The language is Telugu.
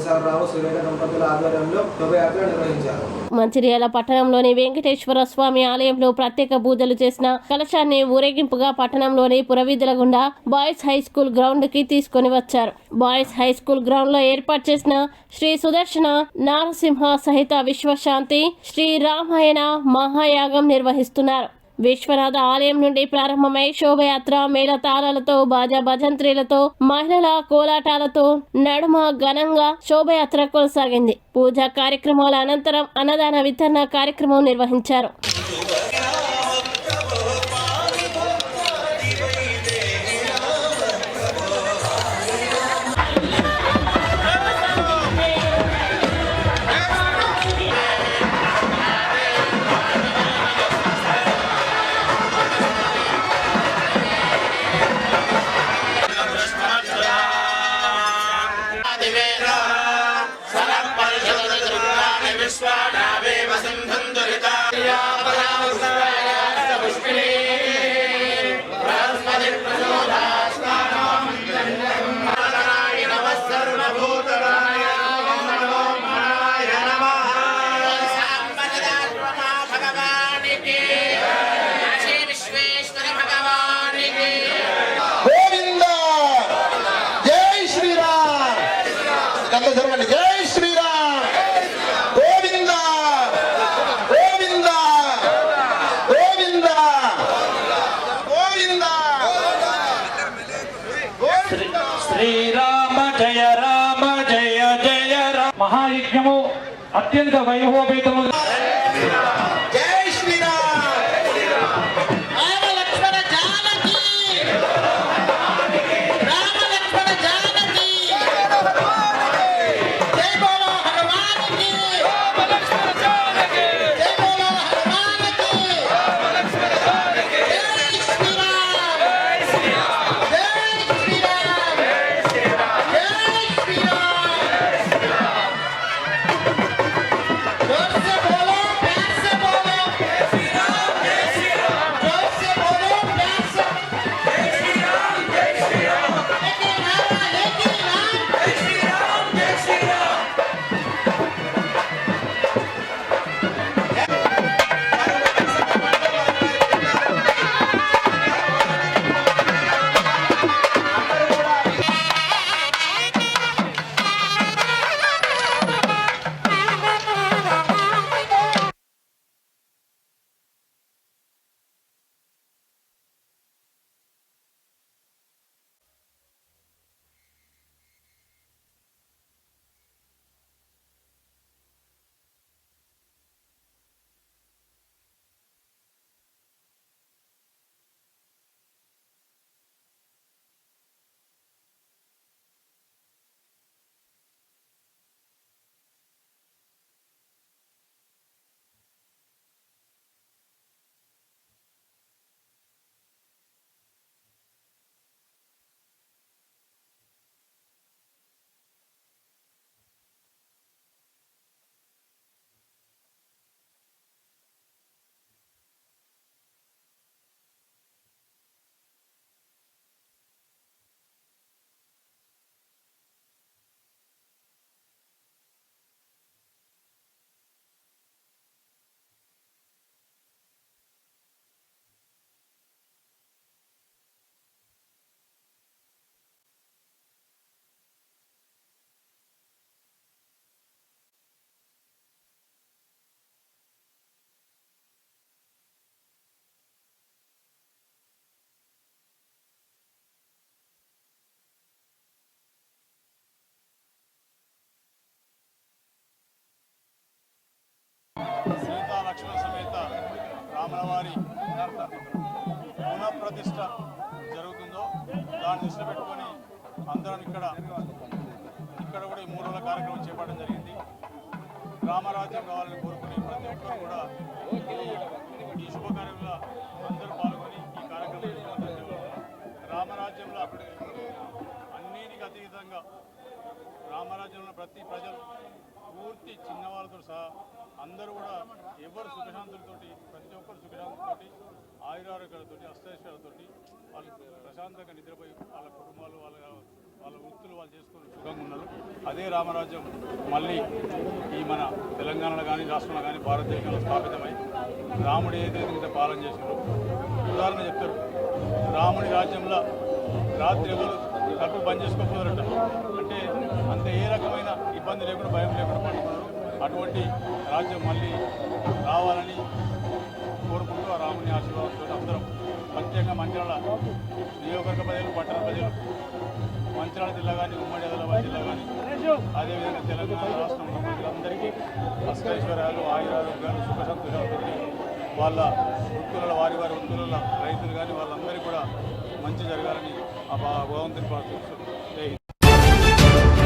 సురేఖ దంపతుల ఆధ్వర్యంలో శోభయాత్ర నిర్వహించారు. మంచిర్యాల పట్టణంలోని వెంకటేశ్వర స్వామి ఆలయంలో ప్రత్యేక పూజలు చేసిన కలశాన్ని ఊరేగింపుగా పట్టణంలోని పురవీధుల గుండా బాయ్స్ హై స్కూల్ గ్రౌండ్కి తీసుకొని వచ్చారు. బాయ్స్ హై స్కూల్ గ్రౌండ్లో ఏర్పాటు చేసిన శ్రీ సుదర్శన నారసింహ సహిత విశ్వశాంతి శ్రీ రామాయణ మహాయాగం నిర్వహిస్తున్నారు. విశ్వనాథ ఆలయం నుండి ప్రారంభమై శోభయాత్ర మేళతాళాలతో బాజా భజంత్రీలతో మహిళల కోలాటాలతో నడుమ ఘనంగా శోభయాత్ర కొనసాగింది. పూజా కార్యక్రమాల అనంతరం అన్నదాన వితరణ కార్యక్రమం నిర్వహించారు. విశ్వేశ్వర మహాయజ్ఞము అత్యంత వైభవపేతము అమ్మవారి వారి జరుగుతుందో దాన్ని దృష్టిలో పెట్టుకొని అందరం ఇక్కడ ఇక్కడ కూడా ఈ మూడు రోజుల కార్యక్రమం చేపట్టడం జరిగింది రామరాజ్యం కావాలని కోరుకునే ప్రతి ఒక్కరు కూడా ఈ- శుభకార్యంలో అందరూ పాల్గొని ఈ కార్యక్రమం చేపట్టారు. రామరాజ్యంలో అన్నిటికీ అతీతంగా రామరాజ్యంలో ప్రతి ప్రజలు పూర్తి చిన్నవాళ్ళతో సహా అందరూ కూడా ఎవరు సుఖశాంతులతోటి ప్రతి ఒక్కరు సుఖశాంతులతోటి ఆయురారోగ్యాలతో అష్టైశ్వర్యాలతోటి వాళ్ళు ప్రశాంతంగా నిద్రపోయి వాళ్ళ కుటుంబాలు వాళ్ళ వాళ్ళ వృత్తులు వాళ్ళు చేసుకొని సుఖంగా ఉన్నారు. అదే రామరాజ్యం మళ్ళీ ఈ మన తెలంగాణలో కానీ రాష్ట్రంలో కానీ భారతదేశంలో స్థాపితమై రాముడు ఏదైతే ఇంత పాలన చేశారో ఉదాహరణ చెప్తారు. రాముడి రాజ్యంలో రాత్రి ఎవరు తప్పు బంద్ చేసుకోకపోతారట అంటే అంత ఏ రకమైన ఇబ్బంది లేకుండా భయం లేకుండా పడుతున్నారు అటువంటి రాజ్యం మళ్ళీ రావాలని కోరుకుంటూ ఆ రాముని ఆశీర్వాదంతో అందరం ప్రత్యేకంగా మంచిరాల నియోజకవర్గ ప్రజలు పట్టణ ప్రజలు మంచిరాల జిల్లా కానీ ఉమ్మడి ఆదిలాబాద్ జిల్లా కానీ అదేవిధంగా తెలంగాణ రాష్ట్రంలో ప్రజలందరికీ అష్టైశ్వర్యాలు ఆయురారోగ్యాలు సుఖ సంతోషాలు వాళ్ళ వృత్తుల వారి వారి వృత్తుల రైతులు కానీ వాళ్ళందరికీ కూడా మంచి జరగాలని ఆ భగవంతుని ప్రార్థిస్తున్నాం.